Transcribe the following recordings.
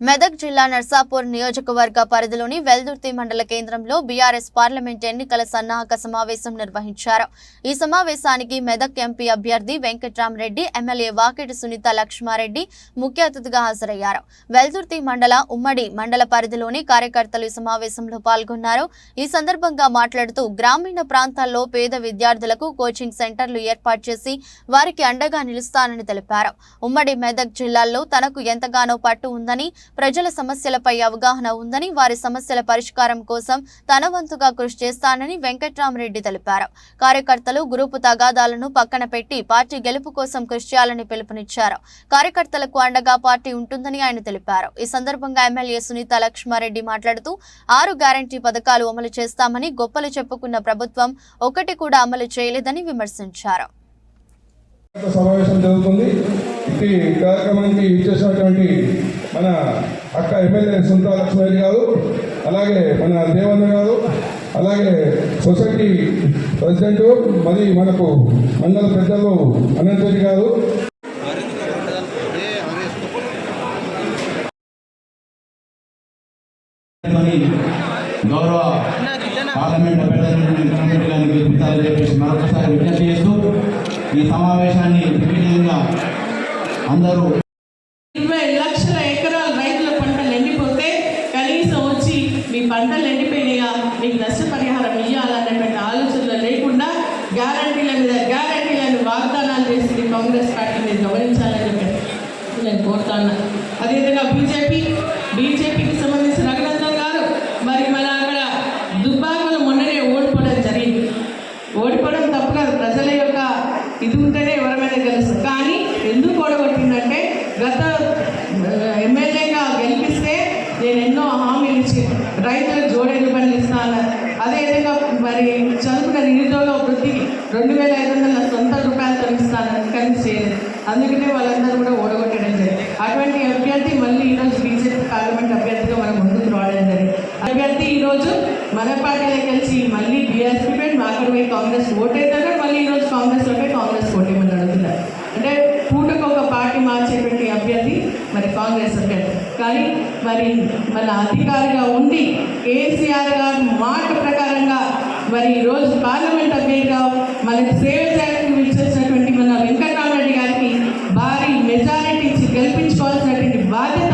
మెదక్ జిల్లా నర్సాపూర్ నియోజకవర్గ పరిధిలోని వెల్దుర్తి మండల కేంద్రంలో బీఆర్ఎస్ పార్లమెంట్ ఎన్నికల సన్నాహక సమావేశం నిర్వహించారు. ఈ సమావేశానికి మెదక్ ఎంపీ అభ్యర్థి వెంకట్రామరెడ్డి ఎమ్మెల్యే వాకిటి సునీత లక్ష్మారెడ్డి ముఖ్య అతిథిగా హాజరయ్యారు. వెల్దుర్తి మండల ఉమ్మడి మండల పరిధిలోని కార్యకర్తలు ఈ సమావేశంలో పాల్గొన్నారు. ఈ సందర్భంగా మాట్లాడుతూ గ్రామీణ ప్రాంతాల్లో పేద విద్యార్థులకు కోచింగ్ సెంటర్లు ఏర్పాటు చేసి వారికి అండగా నిలుస్తానని తెలిపారు. ఉమ్మడి మెదక్ జిల్లాల్లో తనకు ఎంతగానో పట్టు ఉందని ప్రజల సమస్యలపై అవగాహన ఉందని వారి సమస్యల పరిష్కారం కోసం తన వంతుగా కృషి చేస్తానని వెంకట్రామరెడ్డి తెలిపారు. కార్యకర్తలు గ్రూపు తగాదాలను పక్కన పెట్టి పార్టీ గెలుపు కోసం కృషి చేయాలని పిలుపునిచ్చారు. కార్యకర్తలకు అండగా పార్టీ ఉంటుందని ఆయన తెలిపారు. ఈ సందర్భంగా ఎమ్మెల్యే సునీత లక్ష్మారెడ్డి మాట్లాడుతూ ఆరు గ్యారంటీ పథకాలు అమలు చేస్తామని గొప్పలు చెప్పుకున్న ప్రభుత్వం ఒకటి కూడా అమలు చేయలేదని విమర్శించారు. సమావేశం జరుగుతుంది. ఈ కార్యక్రమానికి ఇచ్చేసినటువంటి మన అక్క ఎమ్మెల్యే సుంతా లక్ష్మణి గారు అలాగే మన దేవన్న గారు అలాగే సొసైటీ ప్రెసిడెంట్ మరి మనకు మండల పెద్దలు అనంత్ రెడ్డి గారు. గౌరవ పార్లమెంట్ అభ్యర్థులను చెప్పేసి మరొకసారి విజ్ఞప్తి చేస్తూ ఈ సమావేశాన్ని దిగ్విజయంగా అందరూ ఇరవై లక్షల ఎకరాల రైతుల పంటలు ఎండిపోతే కనీసం వచ్చి మీ పంటలు ఎండిపోయినాయా? మీకు నష్టపరిహారం ఇవ్వాలన్నటువంటి ఆలోచనలు లేకుండా గ్యారంటీల మీద గ్యారంటీలను వాగ్దానాలు చేసింది కాంగ్రెస్ పార్టీ. మీరు గమనించాలని నేను కోరుతాను అదేవిధంగా రెండు వేల ఐదు వందల సొంత రూపాయలతో ఇస్తాను కానీ చేయలేదు. అందుకనే వాళ్ళందరూ కూడా ఓడగొట్టడం జరిగింది. అటువంటి అభ్యర్థి మళ్ళీ ఈరోజు బీజేపీ పార్లమెంట్ అభ్యర్థిగా మనం ముందుకు రావడం జరిగింది. అభ్యర్థి ఈరోజు మన పార్టీలో కలిసి మళ్ళీ బీఆర్ఎస్పీ పెట్టి మాకడ పోయి కాంగ్రెస్ ఓటేద్దారు? మళ్ళీ ఈరోజు కాంగ్రెస్లో పోయి కాంగ్రెస్ ఓటేమని అడుగుతున్నారు. అంటే పూటకు ఒక పార్టీ మార్చేటువంటి అభ్యర్థి మరి కాంగ్రెస్ అభ్యర్థి. కానీ మరి మన అధికారిగా ఉండి కేసీఆర్ గారు మాట ప్రకారంగా మరి ఈరోజు పార్లమెంట్ అభ్యర్థిగా మనకి సేవ చేయడానికి విచ్చేసినటువంటి మన వెంకటరామరెడ్డి గారికి భారీ మెజారిటీ ఇచ్చి గెలిపించుకోవాల్సినటువంటి బాధ్యత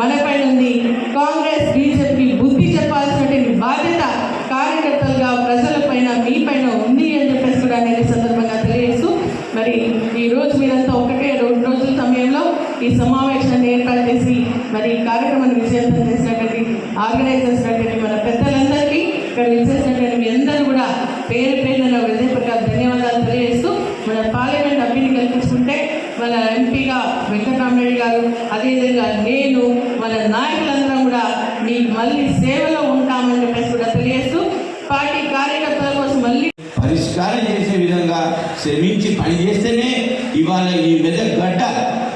మనపైన ఉంది. కాంగ్రెస్ బీజేపీ బుద్ధి చెప్పాల్సినటువంటి బాధ్యత కార్యకర్తలుగా ప్రజలపైన మీ పైన ఉంది అని చెప్పేసి కూడా నేను సందర్భంగా తెలియజేస్తూ మరి ఈ రోజు మీరంతా ఒకటే రెండు రోజుల సమయంలో ఈ సమావేశాన్ని ఏర్పాటు చేసి మరి ఈ కార్యక్రమాన్ని విజయవంతం చేసినటువంటి ఆర్గనైజ్ చేసినటువంటి మన ఎంపీగా వెంకటరామరెడ్డి గారు. అదేవిధంగా నేను మన నాయకులందరం కూడా మీ మళ్ళీ సేవలో ఉంటామని చెప్పేసి కూడా తెలియజేస్తూ పార్టీ కార్యకర్తల కోసం మళ్ళీ పరిష్కారం చేసే విధంగా శ్రమించి పనిచేస్తేనే ఇవాళ ఈ మెదక్ గడ్డ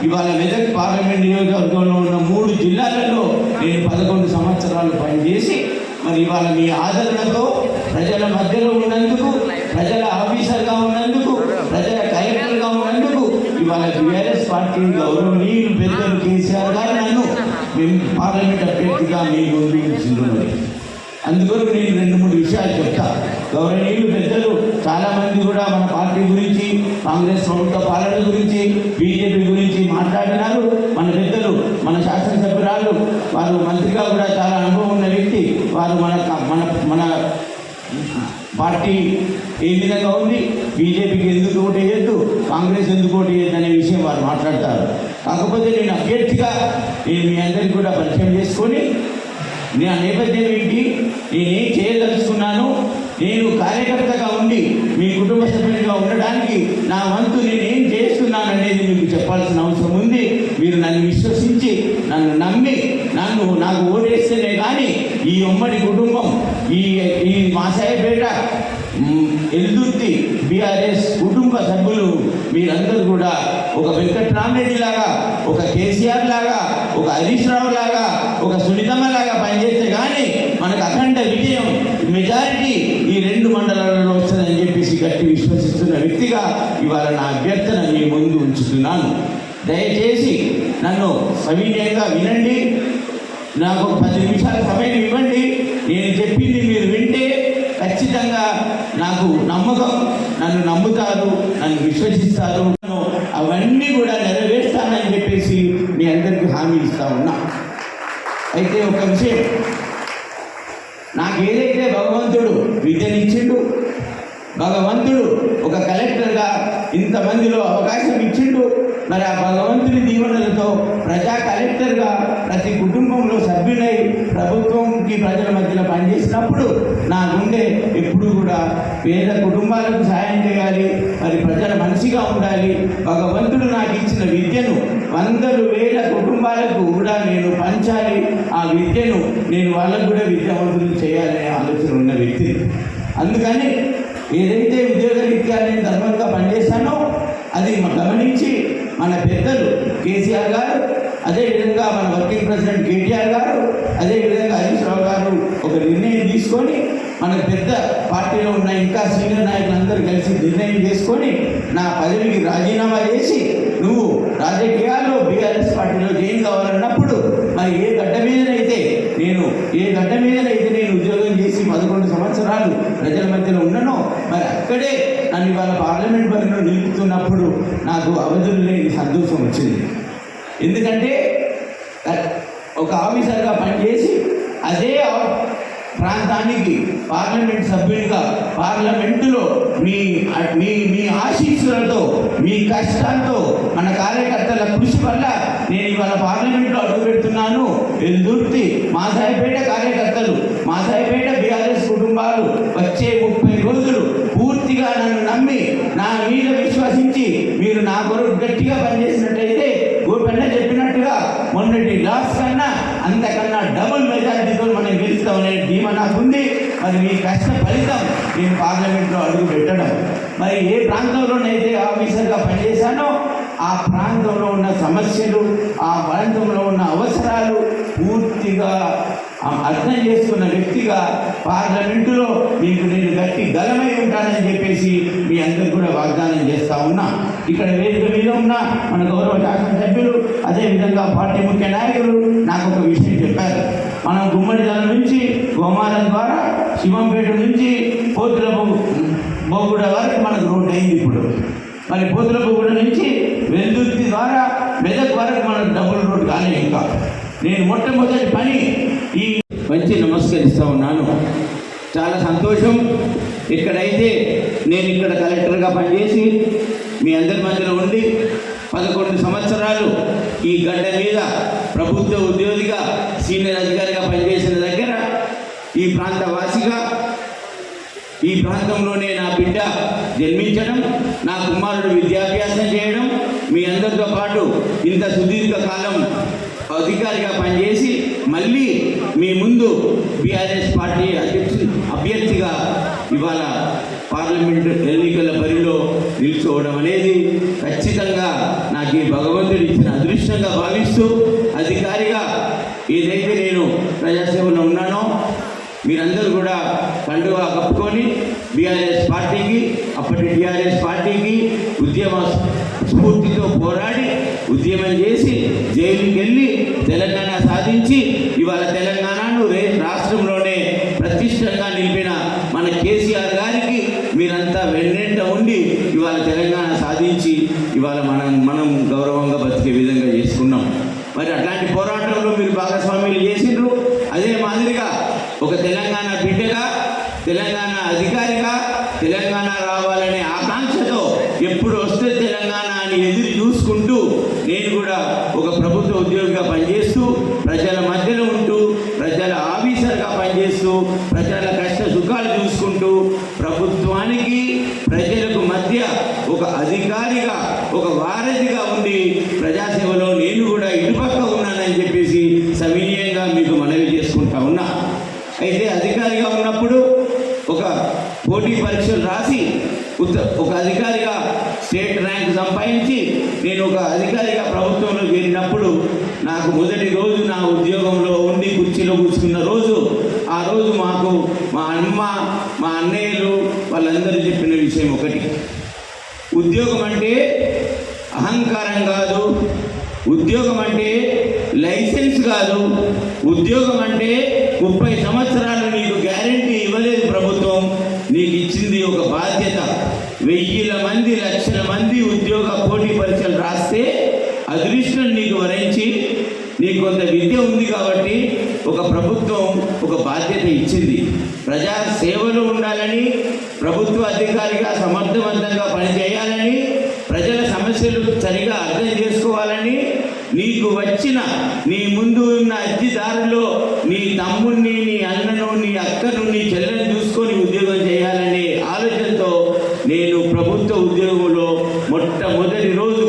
ఇవాళ మెదక్ పార్లమెంట్ నియోజకవర్గంలో ఉన్న మూడు జిల్లాలలో నేను పదకొండు సంవత్సరాలు పనిచేసి మరి ఇవాళ మీ ఆదరణతో ప్రజల మధ్యలో ఉన్నందుకు ప్రజల ఆఫీసర్గా ఉన్నందుకు ప్రజల కలెక్టర్గా ఉన్నందుకు ఇవాళ బీఆర్ఎస్ పార్టీ గౌరవనీయులు పెద్దలు కేసీఆర్ గారు నన్ను మేము పార్లమెంట్ అభ్యర్థిగా మీకు ముందు అందుకొరకు నేను రెండు మూడు విషయాలు చెప్తా. గౌరవనీయులు పెద్దలు చాలామంది కూడా మన పార్టీ గురించి కాంగ్రెస్ ప్రభుత్వ పాలన గురించి బీజేపీ గురించి మాట్లాడినారు. మన పెద్దలు మన శాసనసభ్యురాలు వారు మంత్రిగా కూడా చాలా అనుభవం ఉన్న వ్యక్తి. వారు మన మన మన పార్టీ ఏ విధంగా ఉంది. బీజేపీకి ఎందుకు ఓటు వేయద్దు? కాంగ్రెస్ ఎందుకు ఓటు వేయద్దు అనే విషయం వారు మాట్లాడతారు. కాకపోతే నేను అభ్యర్థిగా నేను మీ అందరికీ కూడా పరిచయం చేసుకొని నా నేపథ్యం ఏంటి? నేనేం చేయదలుచుకున్నాను? నేను కార్యకర్తగా ఉండి మీ కుటుంబ సభ్యునిగా ఉండడానికి నా వంతు నేనేం చేస్తున్నాను అనేది మీకు చెప్పాల్సిన అవసరం ఉంది. మీరు నన్ను విశ్వసించి నన్ను నమ్మి నన్ను నాకు ఓటేస్తేనే కానీ ఈ ఉమ్మడి కుటుంబం ఈ ఈ మాసాయపేట ఎల్దుర్తి బీఆర్ఎస్ కుటుంబ సభ్యులు మీరందరూ కూడా ఒక వెంకట్రామరెడ్డి లాగా ఒక కేసీఆర్ లాగా ఒక హరీష్ రావు లాగా ఒక సునీతమ్మ లాగా పనిచేస్తే కానీ మనకు అఖండ విజయం మెజారిటీ ఈ రెండు మండలాలలో వస్తుందని చెప్పేసి గట్టి విశ్వసిస్తున్న వ్యక్తిగా ఇవాళ నా అభ్యర్థన మీ ముందు ఉంచుతున్నాను. దయచేసి నన్ను సవినయంగా వినండి నాకు ఒక పది నిమిషాల సమయం ఇవ్వండి. నేను చెప్పింది మీరు వింటే ఖచ్చితంగా నాకు నమ్మకం. నన్ను నమ్ముతారు నన్ను విశ్వసిస్తారు. అవన్నీ కూడా నెరవేర్స్తానని చెప్పేసి మీ అందరికీ హామీ ఇస్తా ఉన్నా. అయితే ఒక విషయం. నాకు ఏదైతే భగవంతుడు విద్యనిచ్చిండు భగవంతుడు ఇంతమందిలో అవకాశం ఇచ్చిండు. మరి ఆ భగవంతుని దీవెనలతో ప్రజా కలెక్టర్గా ప్రతి కుటుంబంలో సభ్యులై ప్రభుత్వంకి ప్రజల మధ్యలో పనిచేసినప్పుడు నా గుండె ఎప్పుడు కూడా పేద కుటుంబాలకు సాయం చేయాలి మరి ప్రజల మనిషిగా ఉండాలి. భగవంతుడు నాకు ఇచ్చిన విద్యను వందలు వేల కుటుంబాలకు కూడా నేను పంచాలి. ఆ విద్యను నేను వాళ్ళకు కూడా విద్యావంతులు చేయాలనే ఆలోచన ఉన్న వ్యక్తి అందుకని ఏదైతే ఉద్యోగరీత్యా నేను ధర్మంగా పనిచేశానో అది గమనించి మన పెద్దలు కేసీఆర్ గారు అదేవిధంగా మన వర్కింగ్ ప్రెసిడెంట్ కేటీఆర్ గారు అదేవిధంగా హరీష్ రావు గారు ఒక నిర్ణయం తీసుకొని మన పెద్ద పార్టీలో ఉన్న ఇంకా సీనియర్ నాయకులందరూ కలిసి నిర్ణయం చేసుకొని నా పదవికి రాజీనామా చేసి నువ్వు రాజకీయాల్లో బీఆర్ఎస్ పార్టీలో జాయిన్ కావాలన్నప్పుడు మరి ఏ గడ్డ మీదనైతే నేను ఏ గడ్డ మీదనైతే నేను ఉద్యోగం పదకొండు సంవత్సరాలు ప్రజల మధ్యలో ఉన్నను మరి అక్కడే నన్ను ఇవాళ పార్లమెంట్ పరిలో నిలుపుతున్నప్పుడు నాకు అవధులు లేని సంతోషం వచ్చింది. ఎందుకంటే ఒక ఆఫీసర్గా పనిచేసి అదే ప్రాంతానికి పార్లమెంట్ సభ్యునిగా పార్లమెంటులో మీ మీ మీ ఆశీస్సులతో మీ కష్టాలతో మన కార్యకర్తల కృషి వల్ల నేను ఇవాళ పార్లమెంట్లో అడుగు పెడుతున్నాను ఎల్దుర్తి మాసాయిపేట కార్యకర్తలు మాసాయి బీఆర్ఎస్ కుటుంబాలు వచ్చే ముప్పై రోజులు పూర్తిగా నన్ను నమ్మి నా మీద విశ్వసించి మీరు నా కొరకు గట్టిగా పనిచేసినట్టయితే గోపెన్న చెప్పినట్టుగా మొన్నటి లాస్ కన్నా అంతకన్నా డబుల్ మెజారిటీతో మనం గెలుస్తామనే ధీమా నాకుంది మరి మీ కష్ట ఫలితం నేను పార్లమెంట్లో అడుగు పెట్టడం. మరి ఏ ప్రాంతంలోనైతే ఆఫీసర్గా పనిచేశానో ఆ ప్రాంతంలో ఉన్న సమస్యలు ఆ ప్రాంతంలో ఉన్న అవసరాలు పూర్తిగా అర్థం చేసుకున్న వ్యక్తిగా పార్లమెంటులో మీకు నేను గట్టి గలమై ఉంటానని చెప్పేసి మీ అందరికి కూడా వాగ్దానం చేస్తా ఉన్నా. ఇక్కడ వేదిక మీద ఉన్న మన గౌరవ శాసనసభ్యులు అదేవిధంగా పార్టీ ముఖ్య నాయకులు నాకు ఒక విషయం చెప్పారు. మనం గుమ్మడి దళం నుంచి గోమారం ద్వారా శివంపేట నుంచి పోతుల బొగుడ వరకు మనకు రోడ్డు అయింది ఇప్పుడు. మరి పోతుల బొగ్గుడ నుంచి వెల్దుర్తి ద్వారా మెదక్ వరకు మనకు డబుల్ రోడ్డు కాలేదు ఇంకా. నేను మొట్టమొదటి పని ఈ మంచి నమస్కరిస్తూ ఉన్నాను. చాలా సంతోషం. ఇక్కడైతే నేను ఇక్కడ కలెక్టర్గా పనిచేసి మీ అందరి మధ్యలో ఉండి పదకొండు సంవత్సరాలు ఈ గడ్డ మీద ప్రభుత్వ ఉద్యోగిగా సీనియర్ అధికారిగా పనిచేసిన దగ్గర ఈ ప్రాంత వాసిగా ఈ ప్రాంతంలోనే నా బిడ్డ జన్మించడం నా కుమారుడు విద్యాభ్యాసం చేయడం మీ అందరితో పాటు ఇంత సుదీర్ఘ కాలం అధికారిగా పనిచేసి మళ్ళీ మీ ముందు బీఆర్ఎస్ పార్టీ అధ్యక్షు అభ్యర్థిగా ఇవాళ పార్లమెంట్ ఎన్నికల బరిలో నిల్చోవడం అనేది ఖచ్చితంగా భగవంతుడు ఇచ్చిన అదృష్టంగా భావిస్తూ అధికారిగా ఏదైతే నేను ప్రజాసేవలో ఉన్నానో. మీరందరూ కూడా పండుగ కప్పుకొని బీఆర్ఎస్ పార్టీకి అప్పటి టీఆర్ఎస్ పార్టీకి ఉద్యమ స్ఫూర్తితో పోరాడి ఉద్యమం చేసి జైలుకి వెళ్ళి తెలంగాణ సాధించి ఇవాళ తెలంగాణను రాష్ట్రంలో ఇవాళ మనం మనం గౌరవంగా బతికే విధంగా చేసుకున్నాం. మరి అట్లాంటి పోరాటంలో మీరు భాగస్వామ్యులు చేసిండ్రు. అదే మాదిరిగా ఒక తెలంగాణ బిడ్డగా తెలంగాణ అధికారిగా తెలంగాణ రావాలనే ఆకాంక్షతో ఎప్పుడు వస్తే తెలంగాణ అని ఎదురు చూసుకుంటూ నేను కూడా ఒక ప్రభుత్వ ఉద్యోగిగా పనిచేస్తూ పోటీ పరీక్షలు రాసి ఒక అధికారిగా స్టేట్ ర్యాంక్ సంపాదించి నేను ఒక అధికారిగా ప్రభుత్వంలో చేరినప్పుడు నాకు మొదటి రోజు నా ఉద్యోగంలో ఉండి కుర్చీలో కూర్చున్న రోజు ఆ రోజు మాకు మా అమ్మ మా అన్నయ్యలు వాళ్ళందరూ చెప్పిన విషయం ఒకటి. ఉద్యోగం అంటే అహంకారం కాదు ఉద్యోగం అంటే లైసెన్స్ కాదు ఉద్యోగం అంటే ముప్పై సంవత్సరాలు నీకు గ్యారెంటీ ఇవ్వలేదు ప్రభుత్వం నీకు ఇచ్చింది ఒక బాధ్యత వెయ్యిల మంది లక్షల మంది ఉద్యోగ పోటీ పరీక్షలు రాస్తే అదృష్టం నీకు వరించి నీకు కొంత విద్య ఉంది కాబట్టి ఒక ప్రభుత్వం ఒక బాధ్యత ఇచ్చింది. ప్రజా సేవలు ఉండాలని ప్రభుత్వ అధికారిగా సమర్థవంతంగా పనిచేయాలని ప్రజల సమస్యలు సరిగా అర్థం చేసుకోవాలని నీకు వచ్చిన నీ ముందు ఉన్న అర్జీదారులో నీ తమ్ముడిని నీ అన్నను నీ అక్కను నీ చెల్లెని చూసుకొని ఉద్యోగం చేయాలనే ఆలోచనతో నేను ప్రభుత్వ ఉద్యోగంలో మొట్టమొదటి రోజు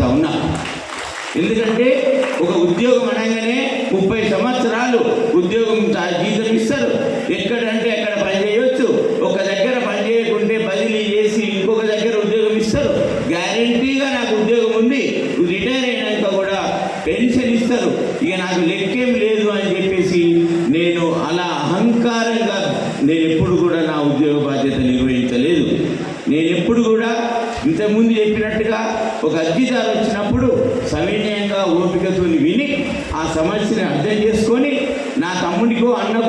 చేస్తా ఉన్నా. ఎందుకంటే ఒక ఉద్యోగం అనగానే ముప్పై సంవత్సరాలు ఉద్యోగం జీతం ఇస్తారు. ఎక్కడంటే అక్కడ పనిచేయచ్చు ఒక దగ్గర పని చేయకుంటే బదిలీ చేసి ఇంకొక దగ్గర ఉద్యోగం ఇస్తారు. గ్యారంటీగా నాకు ఉద్యోగం ఉంది. రిటైర్ అయినాక కూడా పెన్షన్ ఇస్తారు. ఇక నాకు లెక్కేం లేదు అని చెప్పేసి నేను అలా అహంకారంగా నేను ఎప్పుడు కూడా నా ఉద్యోగ బాధ్యత నిర్వహించలేదు నేను ఎప్పుడు కూడా ఇంతకుముందు చెప్పినట్టుగా ఒక అర్జీదారు వచ్చినప్పుడు సవినయంగా ఓపికతో విని ఆ సమస్యని అర్థం చేసుకొని నా తమ్ముడికో అన్న